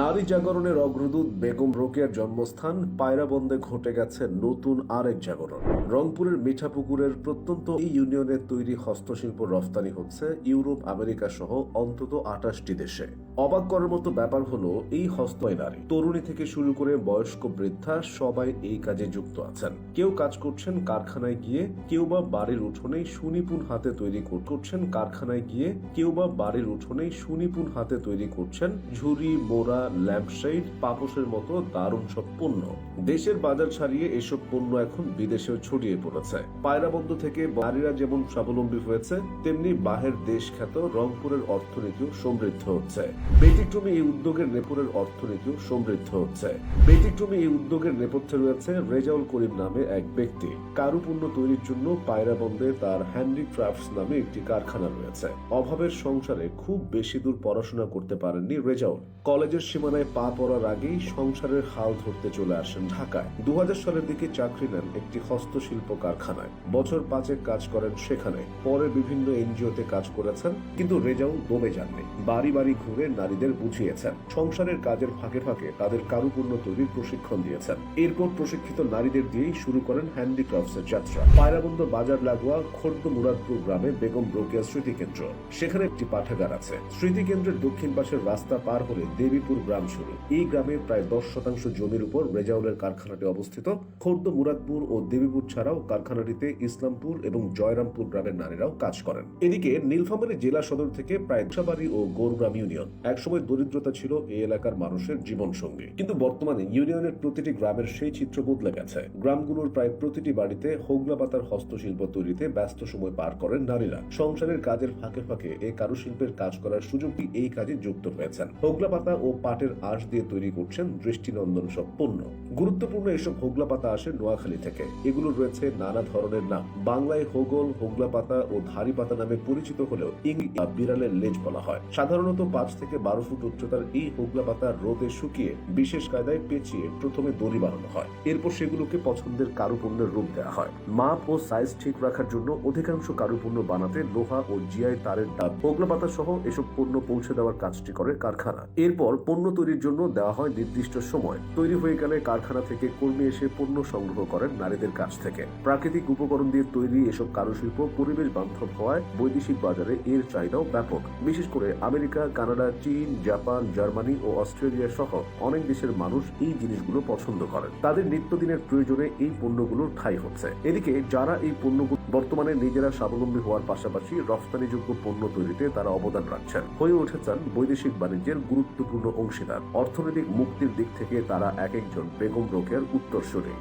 নারী জাগরণের অগ্রদূত বেগম রোকেয়ার জন্মস্থান পায়রাবন্দে ঘটে গেছে নতুন আরেক জাগরণ। রংপুরের মিঠাপুকুরের প্রত্যন্ত এই ইউনিয়নের তৈরি হস্তশিল্প রফতানি হচ্ছে ইউরোপ, আমেরিকা সহ অন্তত আটাশটি দেশে। অবাক করার মতো ব্যাপার হলো এই হস্তয় নারী। তরুণী থেকে শুরু করে বয়স্ক বৃদ্ধা সবাই এই কাজে যুক্ত আছেন। কেউ কাজ করছেন কারখানায় গিয়ে, কেউ বা বাড়ির উঠোনেই সুনিপুণ হাতে তৈরি করছেন কারখানায় গিয়ে, কেউ বা বাড়ির উঠোনেই সুনিপুণ হাতে তৈরি করছেন ঝুড়ি, মোড়া ল্যাম্পশাইড পাপোশের মতো দারুণ সব পণ্য। দেশের বাজার ছাড়িয়ে এসব পণ্য এখন বিদেশেও ছড়িয়ে পড়েছে। পায়রাবন্ধ থেকে নারীরা যেমন স্বাবলম্বী হয়েছে, তেমনি বাহের দেশ খ্যাত রংপুরের অর্থনীতিও সমৃদ্ধ হচ্ছে। ব্যতিক্রমী এই উদ্যোগের নেপুরের অর্থনীতিও সমৃদ্ধ হচ্ছে। ব্যতিক্রমী এই উদ্যোগের নেপথ্যে রয়েছে রেজাউল করিম নামে এক ব্যক্তি। কারুপণ্য তৈরির জন্য পায়রাবন্দে তার হ্যান্ডিক্রাফটস নামে একটি কারখানা রয়েছে। অভাবের সংসারে খুব বেশি দূর পড়াশোনা করতে পারেননি রেজাউল। কলেজের সীমানায় পা পড়ার আগেই সংসারের হাল ধরতে চলে আসেন ঢাকায়। দু সালের দিকে চাকরি নেন একটি হস্তশিল্প কারখানায়। বছর পাঁচেক কাজ করেন সেখানে। পরে বিভিন্ন এনজিওতে কাজ করেছেন, কিন্তু রেজাউল দমে যাননি। বাড়ি বাড়ি ঘুরে নারীদের বুঝিয়েছেন। সংসারের কাজের ফাঁকে ফাঁকে তাদের কারুপণ্য তৈরির প্রশিক্ষণ দিয়েছেন। এরপর প্রশিক্ষিত নারীদের দিয়েই শুরু করেন হ্যান্ডিক্রাফটস এর যাত্রা। পায়রাবন্দ বাজার লাগোয়া খোর্দ মুরাদপুর গ্রামে বেগম রোকেয়া স্মৃতিকেন্দ্র। সেখানে একটি পাঠাগার আছে। স্মৃতিকেন্দ্রের দক্ষিণ পাশের রাস্তা পার হলে দেবীপুর গ্রাম শুরু। এই গ্রামে প্রায় দশ শতাংশ জমির উপর রেজাউলের কারখানাটি অবস্থিত। খোর্দ, মুরাদপুর ও দেবীপুর ছাড়াও কারখানাটিতে ইসলামপুর এবং জয়রামপুর গ্রামের নারীরাও কাজ করেন। এদিকে নীলফামারী জেলা সদর থেকে প্রায় দশাবাড়ি ও গৌরগ্রাম ইউনিয়ন। একসময় দরিদ্রতা ছিল এই এলাকার মানুষের জীবন সঙ্গী। কিন্তু বর্তমানে ইউনিয়নের প্রতিটি গ্রামের সেই চিত্র বদলে গেছে। গ্রামগুলোর প্রায় প্রতিটি বাড়িতে হোগলা পাতার হস্তশিল্প তৈরিতে ব্যস্ত সময় পার করেন নারীরা। সংসারের কাজের ফাঁকে ফাঁকে এই কারুশিল্পের কাজ করার সুযোগটি এই কাজে যুক্ত হয়েছেন। হোগলা পাতা ও পাটের আঁশ দিয়ে তৈরি করছেন দৃষ্টিনন্দন সব পণ্য। গুরুত্বপূর্ণ এসব হোগলা পাতা আসে নোয়াখালী থেকে। এগুলো রয়েছে নানা ধরনের নাম। বাংলায় হোগল, হোগলা পাতা ও ধারি পাতা নামে পরিচিত হলেও ইংরেজি বিড়ালের লেজ বলা হয়। সাধারণত পাঁচ থেকে বারো ফুট উচ্চতার এই হোগলা পাতা রোদে শুকিয়ে বিশেষ কায়দায় পেঁচিয়ে প্রথমে দড়ি বানানো হয়। এরপর সেগুলোকে পছন্দের কারুপণ্যের রূপ দেওয়া হয়। মাপ ও সাইজ ঠিক রাখার জন্য অধিকাংশ কারুপণ্য বানাতে লোহা ও জিআই তারের ডাব, হোগলা পাতা সহ এসব পণ্য পৌঁছে দেওয়ার কাজটি করে কারখানা। এরপর পণ্য তৈরির জন্য দেওয়া হয় নির্দিষ্ট সময়। তৈরি হয়ে গেলে কারখানা থেকে কর্মী এসে পণ্য সংগ্রহ করেন নারীদের কাছ থেকে। প্রাকৃতিক উপকরণ দিয়ে তৈরি এসব কারুশিল্প পরিবেশ বান্ধব হওয়ায় বৈদেশিক বাজারে এর চাহিদাও ব্যাপক। বিশেষ করে আমেরিকা, কানাডা, চীন, জাপান, জার্মানি ও অস্ট্রেলিয়া সহ অনেক দেশের মানুষ এই জিনিসগুলো পছন্দ করেন। তাদের নিত্যদিনের প্রয়োজনে এই পণ্যগুলোর ঠাই হচ্ছে। এদিকে যারা এই পণ্যগুলো বর্তমানে নিজেরা স্বাবলম্বী হওয়ার পাশাপাশি রফতানিযোগ্য পণ্য তৈরিতে তারা অবদান রাখছেন। হয়ে উঠেছেন বৈদেশিক বাণিজ্যের গুরুত্বপূর্ণ অংশীদার। অর্থনৈতিক মুক্তির দিক থেকে তারা এক একজন বেগম রোকেয়ার উত্তরসূরি।